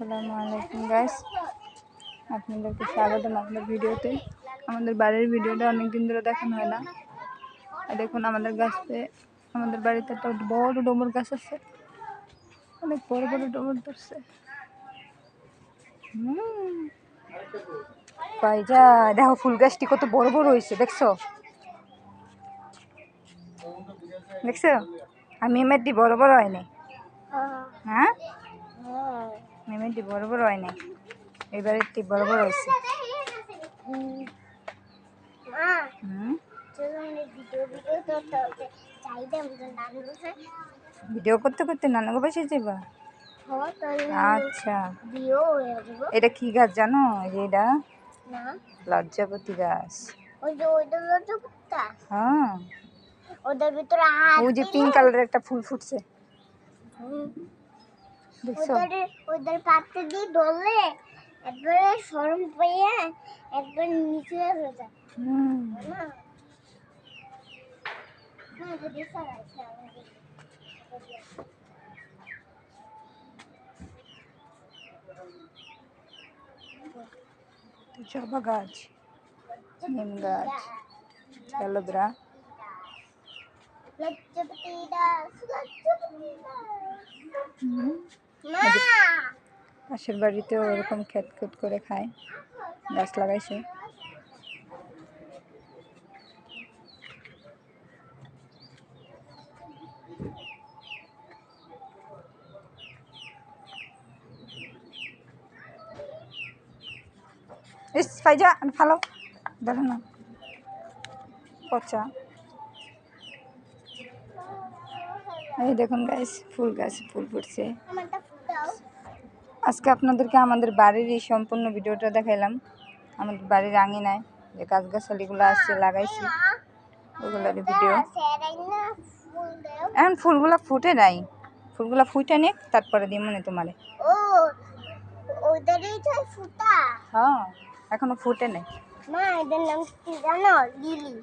আসসালামু আলাইকুম গাইস আপনাদেরকে স্বাগতম আমাদের ভিডিওতে। আমাদের বাড়ির ভিডিওটা অনেক দিন ধরে দেখানো হয় না। আর দেখুন, আমাদের গাছে আমাদের বাড়িতে একটা বড় ডোমর গাছ আছে। অনেক বড় বড় ডোমর ধরছে। হুম। পাইজা দেখো, ফুল গাছটি কত বড় বড় হয়েছে, দেখছ? দেখছ? আমি মেয়েটি বড় বড় হয়নি। হ্যাঁ? মেমেটি বড় বড় হয় নাই। এবারে একটি বড় বড় হয়েছে। ভিডিও করতে করতে নানাগো বাসে যাবা আচ্ছা। এটা কি গাছ জানো? যে এটা? লজ্জাপতি গাছ। হ্যাঁ। ওদের ভিতরে ওই যে পিঙ্ক কালারের একটা ফুল ফুটছে। ওদের ওদের দিয়ে একবারে সরম পেয়ে একবার নিচে হয়ে যায়। না না যদি সরাইছে আমাদের জবা গাছ নিম গাছ অ্যালোভেরা লজ্জাপতি দাস লজ্জাপতি পাশের বাড়িতেও ওরকম খেত খুত করে খায় গাছ লাগাইছে। ইস ফাইজা আমি ফালো দেখো না পচা। এই দেখুন গাছ ফুল গাছ ফুল ফুটছে। আজকে আপনাদেরকে আমাদের বাড়ির এই সম্পূর্ণ ভিডিওটা দেখাইলাম। আমাদের বাড়ির আঙিনায় যে গাছগাছালিগুলো আছে লাগাইছি। ওগুলোর ভিডিও। না এখন ফুলগুলো ফুটে নাই। ফুলগুলা ফুটে নিক তারপরে দিই মনে তোমারে। হ্যাঁ এখনও ফুটে নেই। মা এদের নাম কি জানো? লিলি।